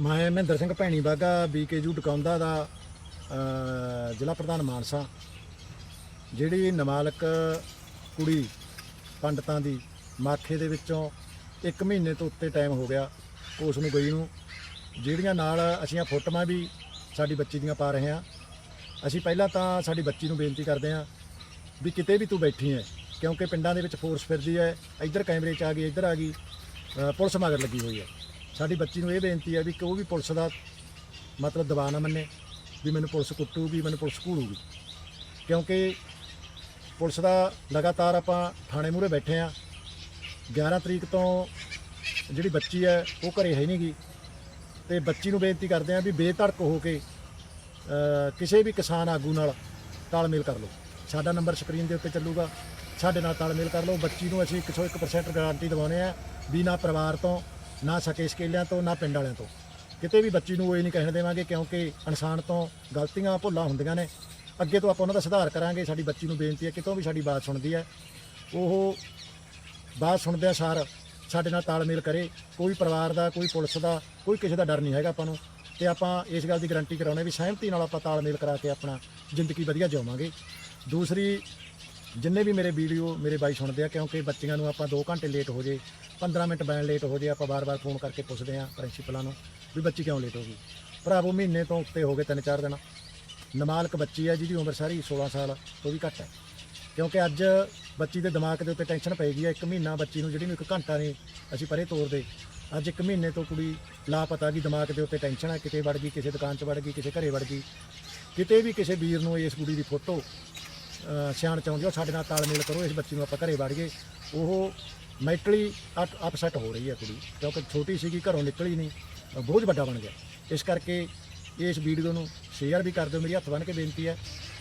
ਮੈਂ ਮਹਿੰਦਰ ਸਿੰਘ ਭੈਣੀ ਬਾਗਾ ਬੀਕੇਯੂ ਟਕਾਉਂਦਾ ਦਾ ਜ਼ਿਲ੍ਹਾ ਪ੍ਰਧਾਨ ਮਾਨਸਾ। ਜਿਹੜੀ ਨਮਾਲਕ ਕੁੜੀ ਪੰਡਤਾਂ ਦੀ ਮਾਖੇ ਦੇ ਵਿੱਚੋਂ 1 ਮਹੀਨੇ ਤੋਂ ਉੱਤੇ ਟਾਈਮ ਹੋ ਗਿਆ ਉਸ ਨੂੰ ਗਈ ਨੂੰ। ਜਿਹੜੀਆਂ ਨਾਲ ਅਸੀਂ ਫੋਟੋਆਂ ਵੀ ਸਾਡੀ ਬੱਚੀ ਦੀਆਂ ਪਾ ਰਹੇ ਹਾਂ। ਅਸੀਂ ਪਹਿਲਾਂ ਤਾਂ ਸਾਡੀ ਬੱਚੀ ਨੂੰ ਬੇਨਤੀ ਕਰਦੇ ਹਾਂ ਵੀ ਕਿਤੇ ਵੀ ਤੂੰ ਬੈਠੀ ਹੈ, ਕਿਉਂਕਿ ਪਿੰਡਾਂ ਦੇ ਵਿੱਚ ਫੋਰਸ ਫਿਰਦੀ ਹੈ, ਇੱਧਰ ਕੈਮਰੇ 'ਚ ਆ ਗਈ, ਇੱਧਰ ਆ ਗਈ ਪੁਲਿਸ ਮਗਰ ਲੱਗੀ ਹੋਈ ਹੈ। ਸਾਡੀ ਬੱਚੀ ਨੂੰ ਇਹ ਬੇਨਤੀ ਹੈ ਵੀ ਕਿ ਉਹ ਵੀ ਪੁਲਿਸ ਦਾ ਮਤਲਬ ਦਬਾਅ ਨਾ ਮੰਨੇ, ਵੀ ਮੈਨੂੰ ਪੁਲਿਸ ਕੁੱਟੂਗੀ, ਮੈਨੂੰ ਪੁਲਿਸ ਘੂਰੂਗੀ। ਕਿਉਂਕਿ ਪੁਲਿਸ ਦਾ ਲਗਾਤਾਰ ਆਪਾਂ ਥਾਣੇ ਮੂਹਰੇ ਬੈਠੇ ਆ 11 ਤਰੀਕ ਤੋਂ ਜਿਹੜੀ ਬੱਚੀ ਹੈ, ਉਹ ਘਰੇ ਹੈ ਨਹੀਂਗੀ। ਤੇ ਬੱਚੀ ਨੂੰ ਬੇਨਤੀ ਕਰਦੇ ਆ ਵੀ ਬੇਧੜਕ ਹੋ ਕੇ ਕਿਸੇ ਵੀ ਕਿਸਾਨ ਆਗੂ ਨਾਲ ਤਾਲਮੇਲ ਕਰ ਲਓ। ਸਾਡਾ ਨੰਬਰ ਸਕਰੀਨ ਦੇ ਉੱਤੇ ਚੱਲੂਗਾ। ਸਾਡੇ ਨਾਲ ਤਾਲਮੇਲ ਕਰ ਲਓ। ਬੱਚੀ ਨੂੰ ਅਸੀਂ 101% ਗਾਰੰਟੀ ਦਿਵਾਉਂਦੇ ਆ ਵੀ ਨਾ ਪਰਿਵਾਰ ਤੋਂ ਨਾ ਸਕੇ ਸਕੇਲਿਆਂ ਤੋਂ, ਨਾ ਪਿੰਡ ਵਾਲਿਆਂ ਤੋਂ। ਕਿਤੇ ਵੀ ਬੱਚੀ ਨੂੰ ਉਹ ਇਹ ਨਹੀਂ ਕਹਿਣ ਦੇਵਾਂਗੇ ਕਿਉਂਕਿ ਇਨਸਾਨ ਤੋਂ ਗਲਤੀਆਂ ਭੁੱਲਾਂ ਹੁੰਦੀਆਂ ਨੇ। ਅੱਗੇ ਤੋਂ ਆਪਾਂ ਉਹਨਾਂ ਦਾ ਸੁਧਾਰ ਕਰਾਂਗੇ। ਸਾਡੀ ਬੱਚੀ ਨੂੰ ਬੇਨਤੀ ਹੈ, ਕਿਤੋਂ ਵੀ ਸਾਡੀ ਬਾਤ ਸੁਣਦੀ ਹੈ। ਉਹ ਬਾਤ ਸੁਣਦਿਆਂ ਸਾਰ, ਸਾਡੇ ਨਾਲ ਤਾਲਮੇਲ ਕਰੇ। ਕੋਈ ਪਰਿਵਾਰ ਦਾ, ਕੋਈ ਪੁਲਿਸ ਦਾ, ਕੋਈ ਕਿਸੇ ਦਾ ਡਰ ਨਹੀਂ ਹੈਗਾ ਆਪਾਂ ਨੂੰ। ਤੇ ਆਪਾਂ ਇਸ ਗੱਲ ਦੀ ਗਾਰੰਟੀ ਕਰਾਉਣੇ ਵੀ ਸਹਿਮਤੀ ਨਾਲ ਆਪਾਂ ਤਾਲਮੇਲ ਕਰਾ ਕੇ ਆਪਣਾ ਜ਼ਿੰਦਗੀ ਵਧੀਆ ਜਿਵਾਂਗੇ ਦੂਸਰੀ ਜਿੰਨੇ ਵੀ ਮੇਰੇ ਵੀਡੀਓ, ਮੇਰੇ ਬਾਈ ਸੁਣਦੇ ਆ, ਕਿਉਂਕਿ ਬੱਚਿਆਂ ਨੂੰ ਆਪਾਂ 2 ਘੰਟੇ ਲੇਟ ਹੋ ਜੇ 15 ਮਿੰਟ ਬੈਣ ਲੇਟ ਹੋ ਜੇ, ਆਪਾਂ ਬਾਰ-ਬਾਰ ਫੋਨ ਕਰਕੇ ਪੁੱਛਦੇ ਆ ਪ੍ਰਿੰਸੀਪਲਾਂ ਨੂੰ ਵੀ ਬੱਚੀ ਕਿਉਂ ਲੇਟ ਹੋ ਗਈ। ਭਰਾਵੋ, ਮਹੀਨੇ ਤੋਂ ਉੱਤੇ ਹੋ ਗਏ ਤਿੰਨ ਚਾਰ ਦਿਨ। ਨਮਾਲਕ ਬੱਚੀ ਹੈ ਜਿਹਦੀ ਉਮਰ ਸਾਰੀ 16 ਸਾਲ ਤੋਂ ਵੀ ਘੱਟ ਹੈ। ਕਿਉਂਕਿ ਅੱਜ ਬੱਚੀ ਦੇ ਦਿਮਾਗ ਦੇ ਉੱਤੇ ਟੈਨਸ਼ਨ ਪੈ ਗਈ ਹੈ, ਇੱਕ ਮਹੀਨਾ ਬੱਚੀ ਨੂੰ ਜਿਹੜੀ ਨੂੰ ਇੱਕ ਘੰਟਾ ਨਹੀਂ ਅਸੀਂ ਪਰੇ ਤੋਰਦੇ, ਅੱਜ ਇੱਕ ਮਹੀਨੇ ਤੋਂ ਕੁੜੀ ਲਾਪਤਾ ਦੀ ਦਿਮਾਗ ਦੇ ਉੱਤੇ ਟੈਨਸ਼ਨ ਹੈ, ਕਿਤੇ ਵੜ ਗਈ, ਕਿਸੇ ਦੁਕਾਨ 'ਚ ਵੜ ਗਈ, ਕਿਸੇ ਘਰੇ ਵੜ ਗਈ। ਕਿਤੇ ਵੀ ਕਿਸੇ ਵੀਰ ਨੂੰ ਇਸ ਕੁੜੀ ਦੀ ਫੋਟੋ ਸਿਆਣ ਚਾਹੁੰਦੇ ਹੋ ਸਾਡੇ ਨਾਲ ਤਾਲਮੇਲ ਕਰੋ ਇਸ ਬੱਚੀ ਨੂੰ ਆਪਾਂ ਘਰੇ ਵੜ ਗਏ ਉਹ ਮੈਂਟਲੀ ਅਪਸੈਟ ਹੋ ਰਹੀ ਹੈ ਕੁੜੀ ਕਿਉਂਕਿ ਛੋਟੀ ਸੀਗੀ ਘਰੋਂ ਨਿਕਲੀ ਨਹੀਂ ਅ, ਬੋਝ ਵੱਡਾ ਬਣ ਗਿਆ। ਇਸ ਕਰਕੇ ਇਸ ਵੀਡੀਓ ਨੂੰ ਸ਼ੇਅਰ ਵੀ ਕਰ ਦਿਓ ਮੇਰੀ ਹੱਥ ਬੰਨ੍ਹ ਕੇ ਬੇਨਤੀ ਹੈ।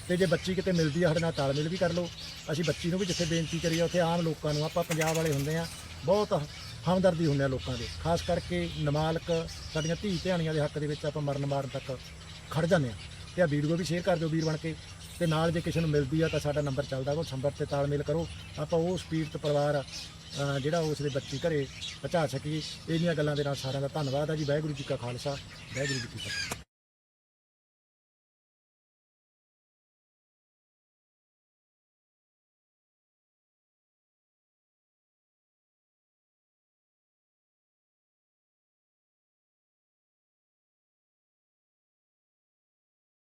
ਤੇ ਜੇ ਬੱਚੀ ਕਿਤੇ ਮਿਲਦੀ ਆ ਸਾਡੇ ਨਾਲ ਤਾਲਮੇਲ ਵੀ ਕਰ ਲਓ। ਅਸੀਂ ਬੱਚੀ ਨੂੰ ਵੀ ਜਿੱਥੇ ਬੇਨਤੀ ਕਰੀਏ ਉੱਥੇ ਆਮ ਲੋਕਾਂ ਨੂੰ ਆਪਾਂ ਪੰਜਾਬ ਵਾਲੇ ਹੁੰਦੇ ਆ ਬਹੁਤ ਹਮਦਰਦੀ ਹੁੰਦੇ ਆ ਲੋਕਾਂ ਦੇ। ਖਾਸ ਕਰਕੇ ਨਮਾਲਕ ਸਾਡੀਆਂ ਧੀ ਧਿਆਣੀਆਂ ਦੇ ਹੱਕ ਦੇ ਵਿੱਚ ਆਪਾਂ ਮਰਨ ਮਾਰਨ ਤੱਕ ਖੜ ਜਾਂਦੇ ਆ। ਤੇ ਆ ਵੀਡੀਓ ਵੀ ਸ਼ੇਅਰ ਕਰ ਦਿਓ ਵੀਰ ਬਣ ਕੇ। ਤੇ ਨਾਲ ਜੇ ਕਿਸੇ ਨੂੰ ਮਿਲਦੀ ਆ ਤਾਂ ਸਾਡਾ ਨੰਬਰ ਚੱਲਦਾ ਉਹ ਨੰਬਰ ਤੇ ਤਾਲਮੇਲ ਕਰੋ। ਆਪਾਂ ਉਹ ਸਪੀਡ ਤੇ ਪਰਿਵਾਰ ਅ, ਜਿਹੜਾ ਉਸ ਦੇ ਬੱਚੀ ਘਰੇ ਪਹੁੰਚਾ ਸਕੀਏ। ਇਹਨੀਆਂ ਗੱਲਾਂ ਦੇ ਨਾਲ ਸਾਰਿਆਂ ਦਾ ਧੰਨਵਾਦ ਆ ਜੀ। ਵਾਹਿਗੁਰੂ ਜੀ ਕਾ ਖਾਲਸਾ ਵਾਹਿਗੁਰੂ ਜੀ ਕੀ ਫਤਿਹ।